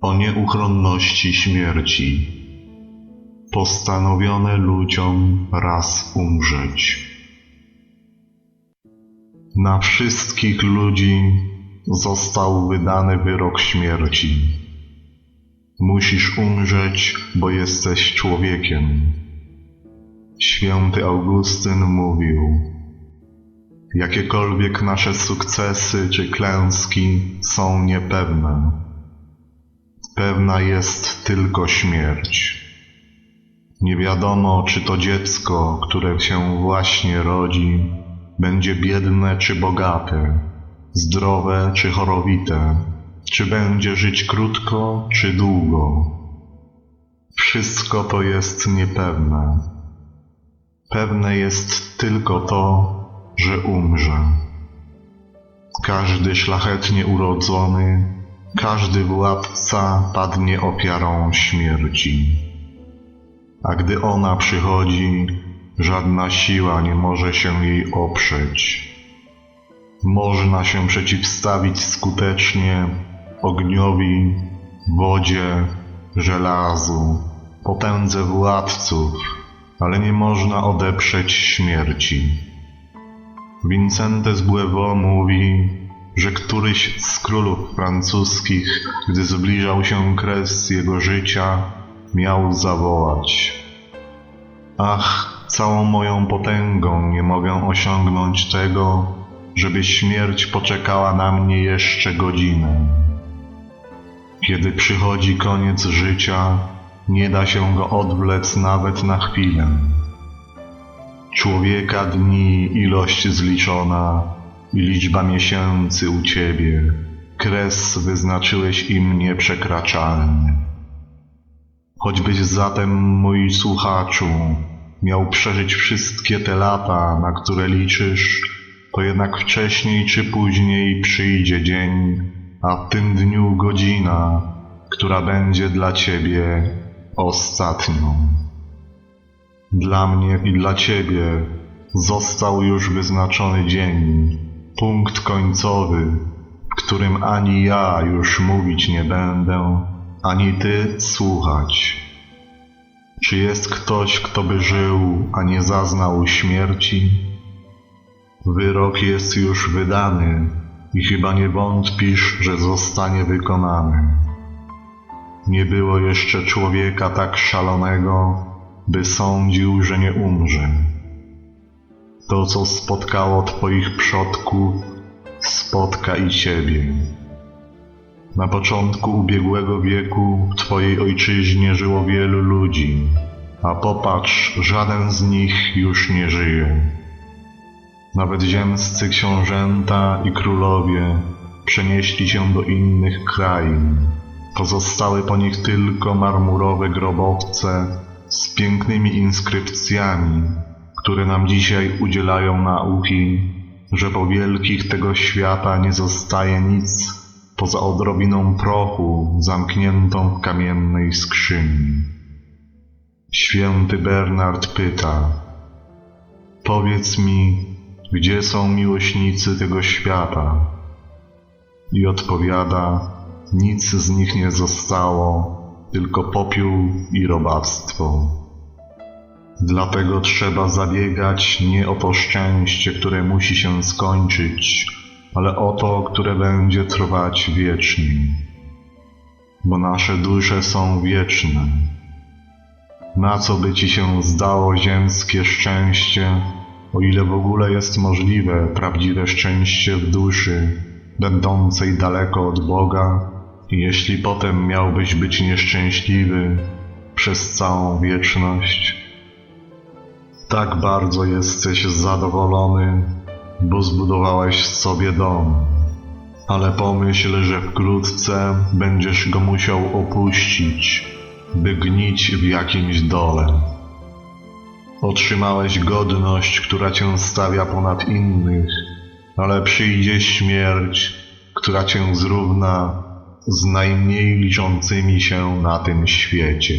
o nieuchronności śmierci, postanowione ludziom raz umrzeć. Na wszystkich ludzi został wydany wyrok śmierci. Musisz umrzeć, bo jesteś człowiekiem. Święty Augustyn mówił: Jakiekolwiek nasze sukcesy czy klęski są niepewne. Pewna jest tylko śmierć. Nie wiadomo, czy to dziecko, które się właśnie rodzi, będzie biedne czy bogate, zdrowe czy chorowite, czy będzie żyć krótko czy długo. Wszystko to jest niepewne. Pewne jest tylko to, że umrze. Każdy szlachetnie urodzony, każdy władca padnie ofiarą śmierci. A gdy ona przychodzi, żadna siła nie może się jej oprzeć. Można się przeciwstawić skutecznie ogniowi, wodzie, żelazu, potędze władców, ale nie można odeprzeć śmierci. Vincente z Buevaux mówi, że któryś z królów francuskich, gdy zbliżał się kres jego życia, miał zawołać: Ach, całą moją potęgą nie mogę osiągnąć tego, żeby śmierć poczekała na mnie jeszcze godzinę. Kiedy przychodzi koniec życia, nie da się go odwlec nawet na chwilę. Człowieka dni ilość zliczona liczba miesięcy u ciebie, kres wyznaczyłeś im nieprzekraczalny. Choćbyś zatem, mój słuchaczu, miał przeżyć wszystkie te lata, na które liczysz, to jednak wcześniej czy później przyjdzie dzień, a w tym dniu godzina, która będzie dla ciebie ostatnią. Dla mnie i dla ciebie został już wyznaczony dzień, punkt końcowy, w którym ani ja już mówić nie będę, ani ty słuchać. Czy jest ktoś, kto by żył, a nie zaznał śmierci? Wyrok jest już wydany i chyba nie wątpisz, że zostanie wykonany. Nie było jeszcze człowieka tak szalonego, by sądził, że nie umrze. To, co spotkało Twoich przodków, spotka i Ciebie. Na początku ubiegłego wieku w Twojej ojczyźnie żyło wielu ludzi, a popatrz, żaden z nich już nie żyje. Nawet ziemscy książęta i królowie przenieśli się do innych krain. Pozostały po nich tylko marmurowe grobowce z pięknymi inskrypcjami, które nam dzisiaj udzielają nauki, że po wielkich tego świata nie zostaje nic poza odrobiną prochu zamkniętą w kamiennej skrzyni. Święty Bernard pyta: Powiedz mi, gdzie są miłośnicy tego świata? I odpowiada: Nic z nich nie zostało, tylko popiół i robactwo. Dlatego trzeba zabiegać nie o to szczęście, które musi się skończyć, ale o to, które będzie trwać wiecznie. Bo nasze dusze są wieczne. Na co by ci się zdało ziemskie szczęście, o ile w ogóle jest możliwe prawdziwe szczęście w duszy, będącej daleko od Boga, i jeśli potem miałbyś być nieszczęśliwy przez całą wieczność, tak bardzo jesteś zadowolony, bo zbudowałeś sobie dom. Ale pomyśl, że wkrótce będziesz go musiał opuścić, by gnić w jakimś dole. Otrzymałeś godność, która cię stawia ponad innych, ale przyjdzie śmierć, która cię zrówna z najmniej liczącymi się na tym świecie.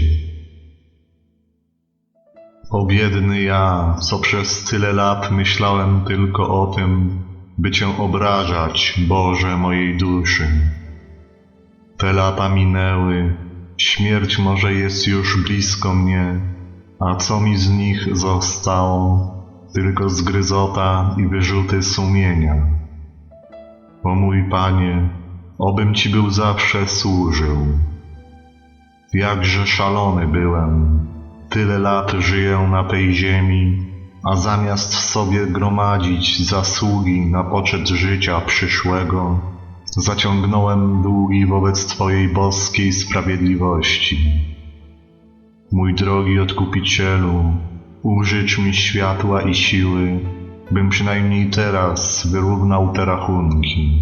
O biedny ja, co przez tyle lat myślałem tylko o tym, by Cię obrażać, Boże mojej duszy. Te lata minęły, śmierć może jest już blisko mnie, a co mi z nich zostało? Tylko zgryzota i wyrzuty sumienia. O mój Panie, obym Ci był zawsze służył. Jakże szalony byłem, tyle lat żyję na tej ziemi, a zamiast sobie gromadzić zasługi na poczet życia przyszłego, zaciągnąłem długi wobec Twojej boskiej sprawiedliwości. Mój drogi Odkupicielu, użycz mi światła i siły, bym przynajmniej teraz wyrównał te rachunki.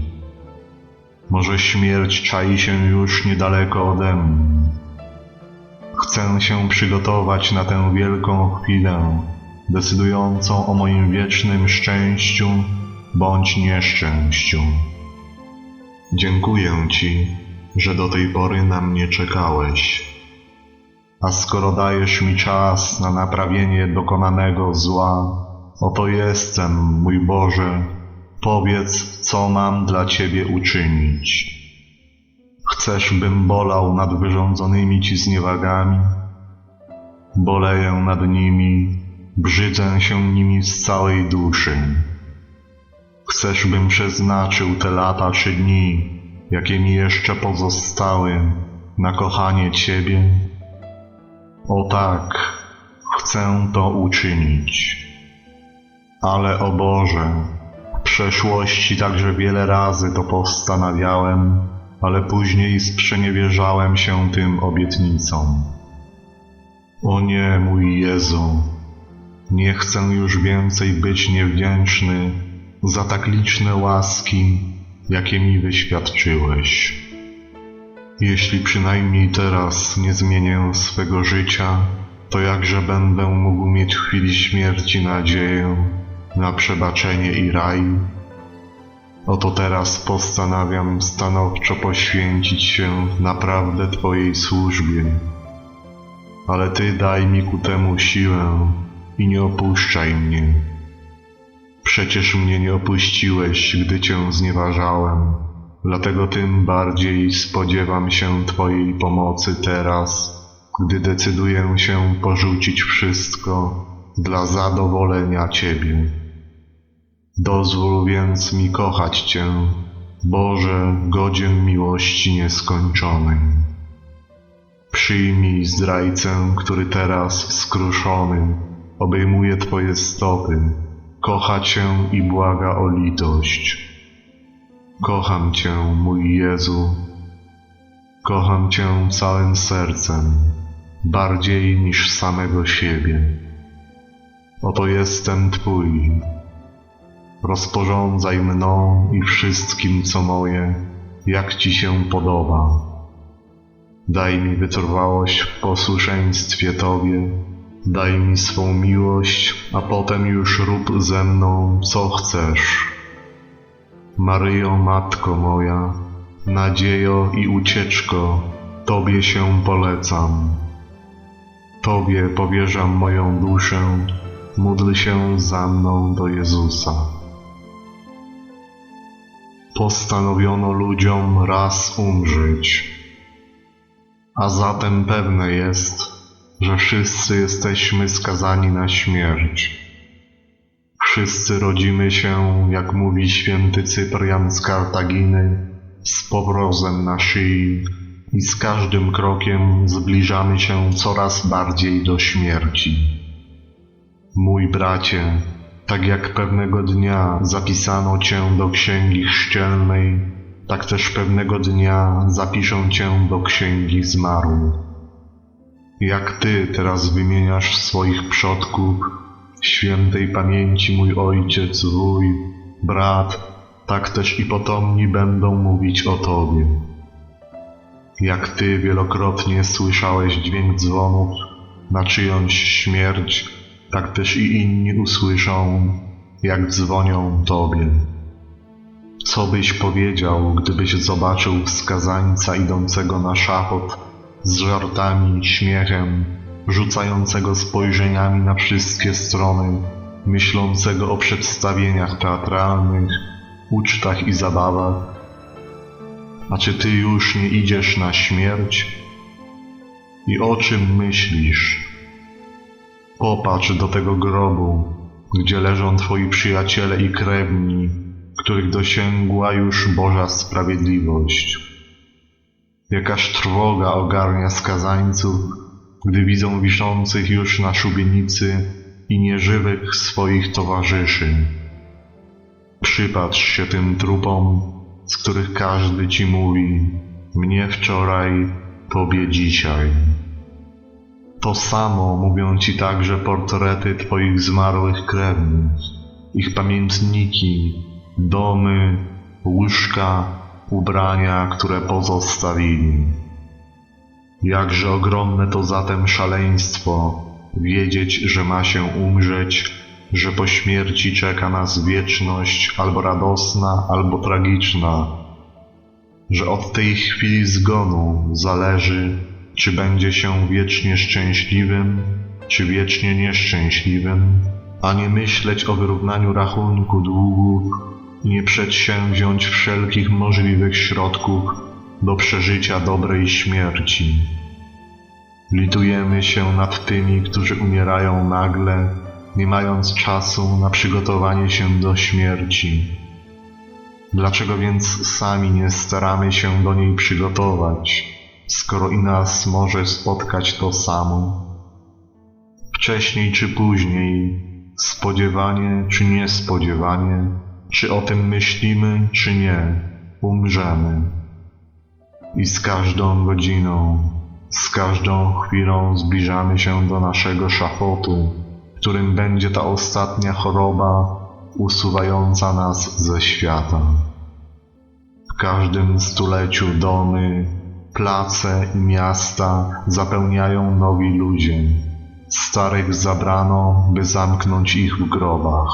Może śmierć czai się już niedaleko ode mnie. Chcę się przygotować na tę wielką chwilę, decydującą o moim wiecznym szczęściu bądź nieszczęściu. Dziękuję Ci, że do tej pory na mnie czekałeś. A skoro dajesz mi czas na naprawienie dokonanego zła, oto jestem, mój Boże, powiedz, co mam dla Ciebie uczynić. Chcesz, bym bolał nad wyrządzonymi Ci zniewagami? Boleję nad nimi, brzydzę się nimi z całej duszy. Chcesz, bym przeznaczył te lata czy dni, jakie mi jeszcze pozostały, na kochanie Ciebie? O tak, chcę to uczynić. Ale o Boże, w przeszłości także wiele razy to postanawiałem, ale później sprzeniewierzałem się tym obietnicom. O nie, mój Jezu, nie chcę już więcej być niewdzięczny za tak liczne łaski, jakie mi wyświadczyłeś. Jeśli przynajmniej teraz nie zmienię swego życia, to jakże będę mógł mieć w chwili śmierci nadzieję na przebaczenie i raj? Oto teraz postanawiam stanowczo poświęcić się naprawdę Twojej służbie. Ale Ty daj mi ku temu siłę i nie opuszczaj mnie. Przecież mnie nie opuściłeś, gdy Cię znieważałem, dlatego tym bardziej spodziewam się Twojej pomocy teraz, gdy decyduję się porzucić wszystko dla zadowolenia Ciebie. Dozwól więc mi kochać Cię, Boże, godzien miłości nieskończonej. Przyjmij zdrajcę, który teraz skruszony obejmuje Twoje stopy, kocha Cię i błaga o litość. Kocham Cię, mój Jezu, kocham Cię całym sercem, bardziej niż samego siebie. Oto jestem Twój. Rozporządzaj mną i wszystkim, co moje, jak Ci się podoba. Daj mi wytrwałość w posłuszeństwie Tobie, daj mi swą miłość, a potem już rób ze mną, co chcesz. Maryjo, Matko moja, nadziejo i ucieczko, Tobie się polecam. Tobie powierzam moją duszę, módl się za mną do Jezusa. Postanowiono ludziom raz umrzeć, a zatem pewne jest, że wszyscy jesteśmy skazani na śmierć. Wszyscy rodzimy się, jak mówi święty Cyprian z Kartaginy, z powrozem na szyi i z każdym krokiem zbliżamy się coraz bardziej do śmierci. Mój bracie, tak jak pewnego dnia zapisano cię do księgi chrzcielnej, tak też pewnego dnia zapiszą cię do księgi zmarłych. Jak ty teraz wymieniasz swoich przodków, świętej pamięci mój ojciec, wuj, brat, tak też i potomni będą mówić o tobie. Jak ty wielokrotnie słyszałeś dźwięk dzwonów na czyjąś śmierć, tak też i inni usłyszą, jak dzwonią tobie. Co byś powiedział, gdybyś zobaczył wskazańca idącego na szachot z żartami, śmiechem, rzucającego spojrzeniami na wszystkie strony, myślącego o przedstawieniach teatralnych, ucztach i zabawach? A czy ty już nie idziesz na śmierć? I o czym myślisz? Popatrz do tego grobu, gdzie leżą twoi przyjaciele i krewni, których dosięgła już Boża sprawiedliwość. Jakaż trwoga ogarnia skazańców, gdy widzą wiszących już na szubienicy i nieżywych swoich towarzyszy. Przypatrz się tym trupom, z których każdy ci mówi: Mnie wczoraj, tobie dzisiaj. To samo mówią ci także portrety twoich zmarłych krewnych, ich pamiętniki, domy, łóżka, ubrania, które pozostawili. Jakże ogromne to zatem szaleństwo wiedzieć, że ma się umrzeć, że po śmierci czeka nas wieczność albo radosna, albo tragiczna, że od tej chwili zgonu zależy, czy będzie się wiecznie szczęśliwym, czy wiecznie nieszczęśliwym, a nie myśleć o wyrównaniu rachunku długów i nie przedsięwziąć wszelkich możliwych środków do przeżycia dobrej śmierci. Litujemy się nad tymi, którzy umierają nagle, nie mając czasu na przygotowanie się do śmierci. Dlaczego więc sami nie staramy się do niej przygotować, skoro i nas może spotkać to samo? Wcześniej czy później, spodziewanie czy niespodziewanie, czy o tym myślimy, czy nie, umrzemy. I z każdą godziną, z każdą chwilą zbliżamy się do naszego szafotu, którym będzie ta ostatnia choroba usuwająca nas ze świata. W każdym stuleciu domy, place i miasta zapełniają nowi ludzie. Starych zabrano, by zamknąć ich w grobach.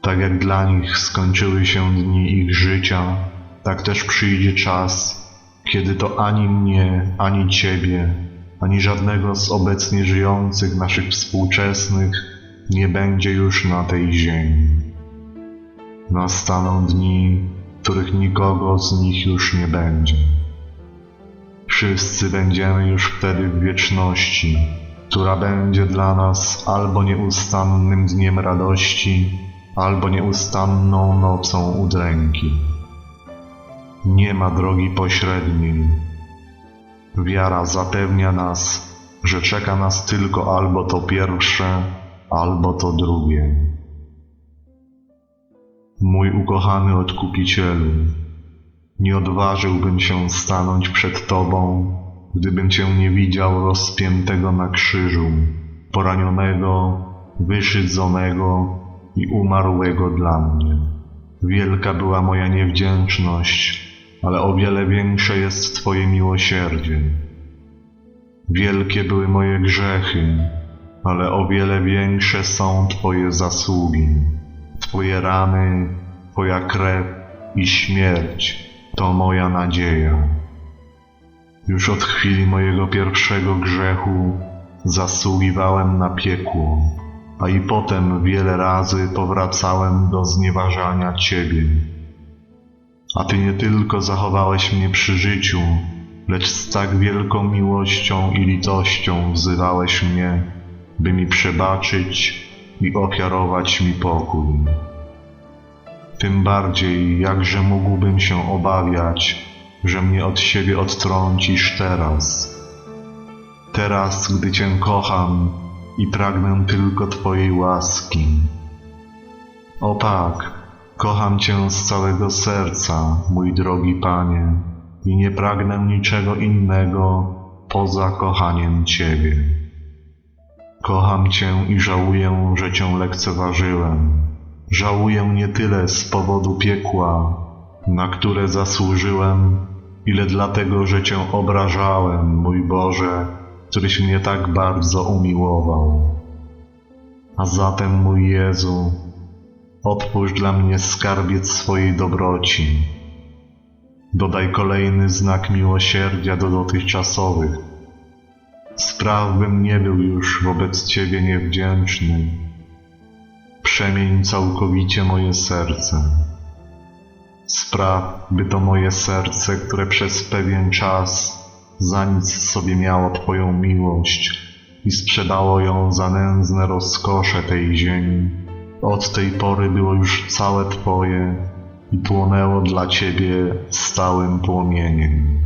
Tak jak dla nich skończyły się dni ich życia, tak też przyjdzie czas, kiedy to ani mnie, ani ciebie, ani żadnego z obecnie żyjących naszych współczesnych nie będzie już na tej ziemi. Nastaną dni, których nikogo z nich już nie będzie. Wszyscy będziemy już wtedy w wieczności, która będzie dla nas albo nieustannym dniem radości, albo nieustanną nocą udręki. Nie ma drogi pośredniej. Wiara zapewnia nas, że czeka nas tylko albo to pierwsze, albo to drugie. Mój ukochany Odkupicielu, nie odważyłbym się stanąć przed Tobą, gdybym Cię nie widział rozpiętego na krzyżu, poranionego, wyszydzonego i umarłego dla mnie. Wielka była moja niewdzięczność, ale o wiele większe jest Twoje miłosierdzie. Wielkie były moje grzechy, ale o wiele większe są Twoje zasługi. Twoje rany, Twoja krew i śmierć to moja nadzieja. Już od chwili mojego pierwszego grzechu zasługiwałem na piekło, a i potem wiele razy powracałem do znieważania Ciebie. A Ty nie tylko zachowałeś mnie przy życiu, lecz z tak wielką miłością i litością wzywałeś mnie, by mi przebaczyć i ofiarować mi pokój. Tym bardziej, jakże mógłbym się obawiać, że mnie od siebie odtrącisz teraz. Teraz, gdy Cię kocham i pragnę tylko Twojej łaski. O tak, kocham Cię z całego serca, mój drogi Panie, i nie pragnę niczego innego poza kochaniem Ciebie. Kocham Cię i żałuję, że Cię lekceważyłem. Żałuję nie tyle z powodu piekła, na które zasłużyłem, ile dlatego, że Cię obrażałem, mój Boże, któryś mnie tak bardzo umiłował. A zatem, mój Jezu, otwórz dla mnie skarbiec swojej dobroci. Dodaj kolejny znak miłosierdzia do dotychczasowych. Spraw, bym nie był już wobec Ciebie niewdzięczny. Przemień całkowicie moje serce. Spraw, by to moje serce, które przez pewien czas za nic sobie miało Twoją miłość i sprzedało ją za nędzne rozkosze tej ziemi, od tej pory było już całe Twoje i płonęło dla Ciebie stałym płomieniem.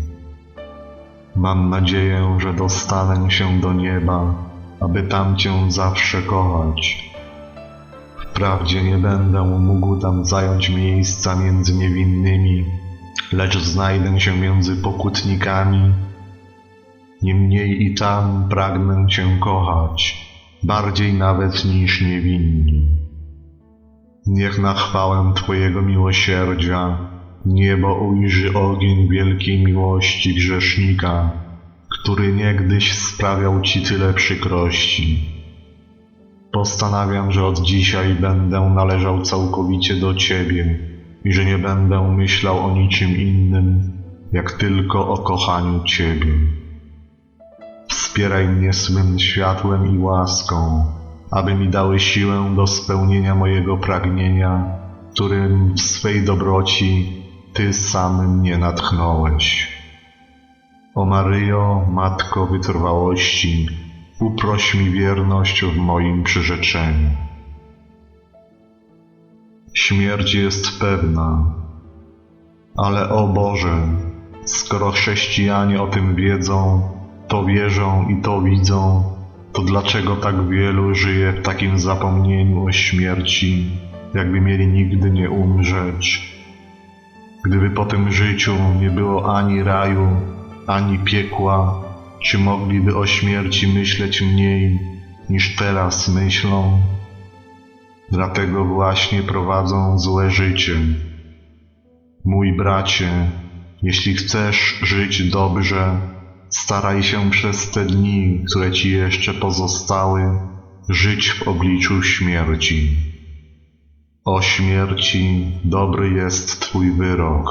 Mam nadzieję, że dostanę się do nieba, aby tam Cię zawsze kochać. Wprawdzie nie będę mógł tam zająć miejsca między niewinnymi, lecz znajdę się między pokutnikami. Niemniej i tam pragnę Cię kochać, bardziej nawet niż niewinni. Niech na chwałę Twojego miłosierdzia niebo ujrzy ogień wielkiej miłości grzesznika, który niegdyś sprawiał Ci tyle przykrości. Postanawiam, że od dzisiaj będę należał całkowicie do Ciebie i że nie będę myślał o niczym innym, jak tylko o kochaniu Ciebie. Wspieraj mnie swym światłem i łaską, aby mi dały siłę do spełnienia mojego pragnienia, którym w swej dobroci Ty sam mnie natchnąłeś. O Maryjo, Matko wytrwałości, uproś mi wierność w moim przyrzeczeniu. Śmierć jest pewna, ale o Boże, skoro chrześcijanie o tym wiedzą, to wierzą i to widzą, to dlaczego tak wielu żyje w takim zapomnieniu o śmierci, jakby mieli nigdy nie umrzeć? Gdyby po tym życiu nie było ani raju, ani piekła, czy mogliby o śmierci myśleć mniej niż teraz myślą? Dlatego właśnie prowadzą złe życie. Mój bracie, jeśli chcesz żyć dobrze, staraj się przez te dni, które ci jeszcze pozostały, żyć w obliczu śmierci. O śmierci, dobry jest Twój wyrok.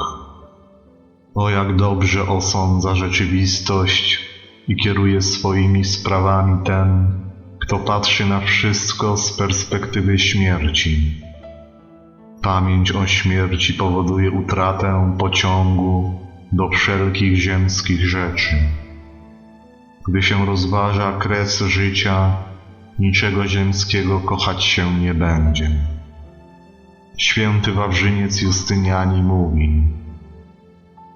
O jak dobrze osądza rzeczywistość i kieruje swoimi sprawami ten, kto patrzy na wszystko z perspektywy śmierci. Pamięć o śmierci powoduje utratę pociągu do wszelkich ziemskich rzeczy. Gdy się rozważa kres życia, niczego ziemskiego kochać się nie będzie. Święty Wawrzyniec Justyniani mówi: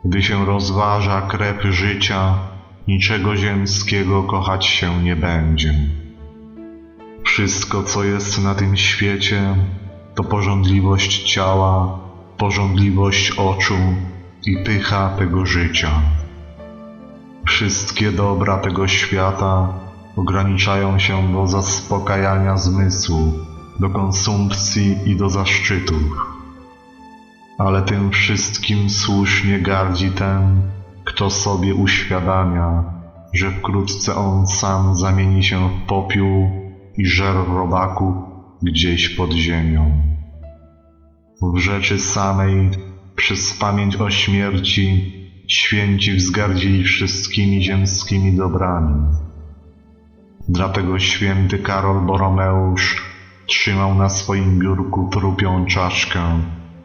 Gdy się rozważa krep życia, niczego ziemskiego kochać się nie będzie. Wszystko, co jest na tym świecie, to porządliwość ciała, porządliwość oczu i pycha tego życia. Wszystkie dobra tego świata ograniczają się do zaspokajania zmysłu, do konsumpcji i do zaszczytów. Ale tym wszystkim słusznie gardzi ten, kto sobie uświadamia, że wkrótce on sam zamieni się w popiół i żer robaków gdzieś pod ziemią. W rzeczy samej, przez pamięć o śmierci, święci wzgardzili wszystkimi ziemskimi dobrami. Dlatego święty Karol Boromeusz trzymał na swoim biurku trupią czaszkę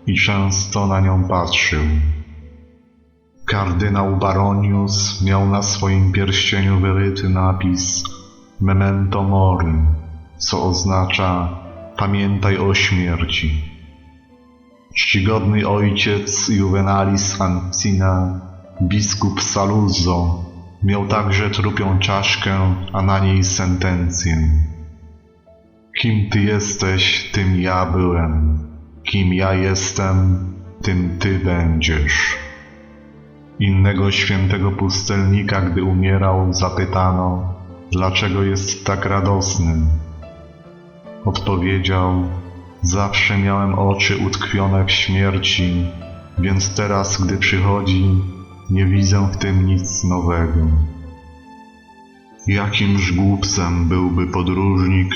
i często na nią patrzył. Kardynał Baronius miał na swoim pierścieniu wyryty napis Memento Mori, co oznacza Pamiętaj o śmierci. Czcigodny ojciec Juvenalis Ancina, biskup Saluzzo, miał także trupią czaszkę, a na niej sentencję. Kim ty jesteś, tym ja byłem. Kim ja jestem, tym ty będziesz. Innego świętego pustelnika, gdy umierał, zapytano, dlaczego jest tak radosny. Odpowiedział, zawsze miałem oczy utkwione w śmierci, więc teraz, gdy przychodzi, nie widzę w tym nic nowego. Jakimż głupcem byłby podróżnik,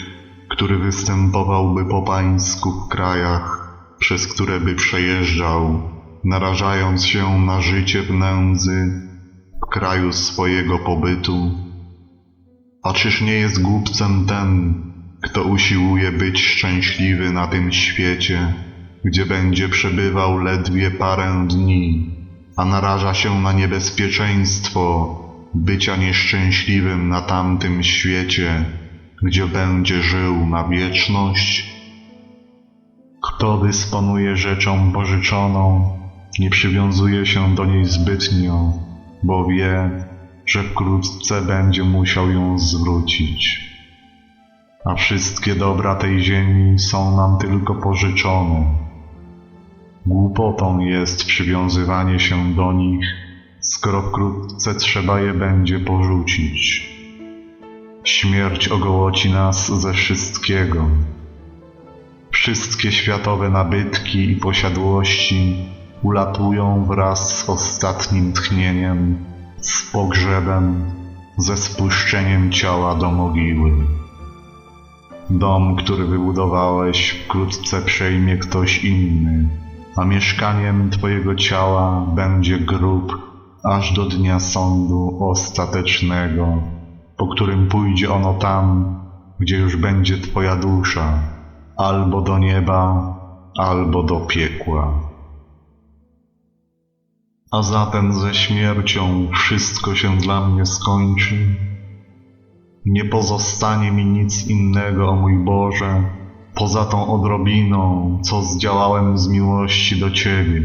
który występowałby po pańsku w krajach, przez które by przejeżdżał, narażając się na życie w nędzy w kraju swojego pobytu. A czyż nie jest głupcem ten, kto usiłuje być szczęśliwy na tym świecie, gdzie będzie przebywał ledwie parę dni, a naraża się na niebezpieczeństwo bycia nieszczęśliwym na tamtym świecie, gdzie będzie żył na wieczność? Kto dysponuje rzeczą pożyczoną, nie przywiązuje się do niej zbytnio, bo wie, że wkrótce będzie musiał ją zwrócić. A wszystkie dobra tej ziemi są nam tylko pożyczone. Głupotą jest przywiązywanie się do nich, skoro wkrótce trzeba je będzie porzucić. Śmierć ogołoci nas ze wszystkiego. Wszystkie światowe nabytki i posiadłości ulatują wraz z ostatnim tchnieniem, z pogrzebem, ze spuszczeniem ciała do mogiły. Dom, który wybudowałeś, wkrótce przejmie ktoś inny, a mieszkaniem Twojego ciała będzie grób aż do dnia sądu ostatecznego, po którym pójdzie ono tam, gdzie już będzie Twoja dusza, albo do nieba, albo do piekła. A zatem ze śmiercią wszystko się dla mnie skończy. Nie pozostanie mi nic innego, o mój Boże, poza tą odrobiną, co zdziałałem z miłości do Ciebie.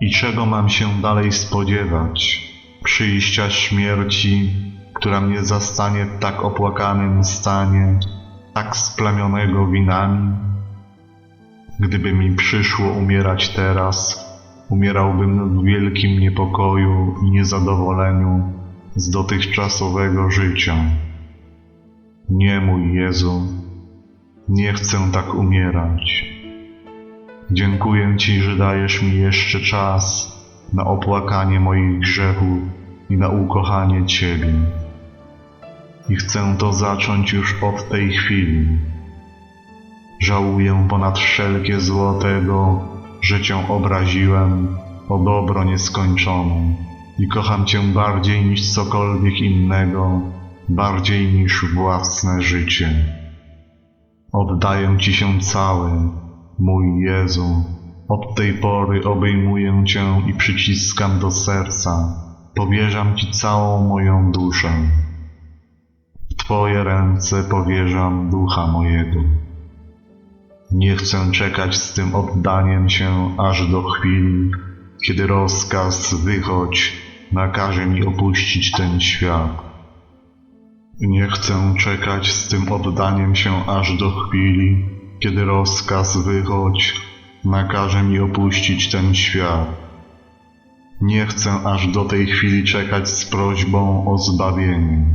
I czego mam się dalej spodziewać? Przyjścia śmierci, która mnie zastanie w tak opłakanym stanie, tak splamionego winami? Gdyby mi przyszło umierać teraz, umierałbym w wielkim niepokoju i niezadowoleniu z dotychczasowego życia. Nie, mój Jezu, nie chcę tak umierać. Dziękuję Ci, że dajesz mi jeszcze czas na opłakanie moich grzechów i na ukochanie Ciebie. I chcę to zacząć już od tej chwili. Żałuję ponad wszelkie zło tego, że Cię obraziłem o dobro nieskończone i kocham Cię bardziej niż cokolwiek innego, bardziej niż własne życie. Oddaję Ci się cały, mój Jezu. Od tej pory obejmuję Cię i przyciskam do serca. Powierzam Ci całą moją duszę. W Twoje ręce powierzam ducha mojego. Nie chcę czekać z tym oddaniem się aż do chwili, kiedy rozkaz wychodź nakaże mi opuścić ten świat. Nie chcę czekać z tym oddaniem się aż do chwili, kiedy rozkaz wychodź nakaże mi opuścić ten świat. Nie chcę aż do tej chwili czekać z prośbą o zbawienie.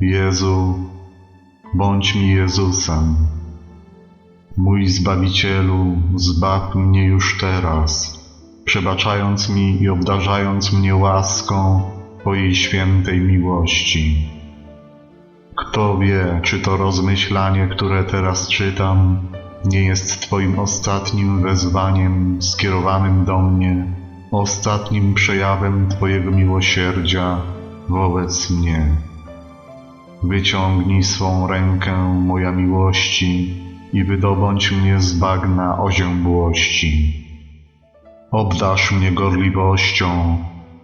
Jezu, bądź mi Jezusem. Mój Zbawicielu, zbaw mnie już teraz, przebaczając mi i obdarzając mnie łaską Twojej świętej miłości. Kto wie, czy to rozmyślanie, które teraz czytam, nie jest Twoim ostatnim wezwaniem skierowanym do mnie, ostatnim przejawem Twojego miłosierdzia wobec mnie. Wyciągnij swą rękę, moja miłości, i wydobądź mnie z bagna oziębłości. Obdasz mnie gorliwością,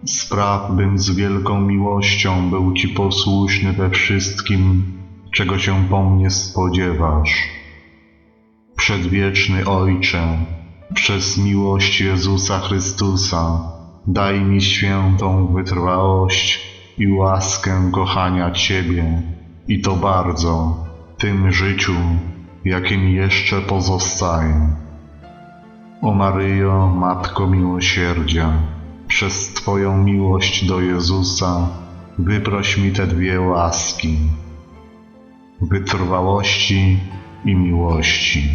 spraw, bym z wielką miłością był Ci posłuszny we wszystkim, czego się po mnie spodziewasz. Przedwieczny Ojcze, przez miłość Jezusa Chrystusa, daj mi świętą wytrwałość i łaskę kochania Ciebie, i to bardzo, w tym życiu, jakie mi jeszcze pozostaje. O Maryjo, Matko Miłosierdzia, przez Twoją miłość do Jezusa wyproś mi te dwie łaski wytrwałości i miłości.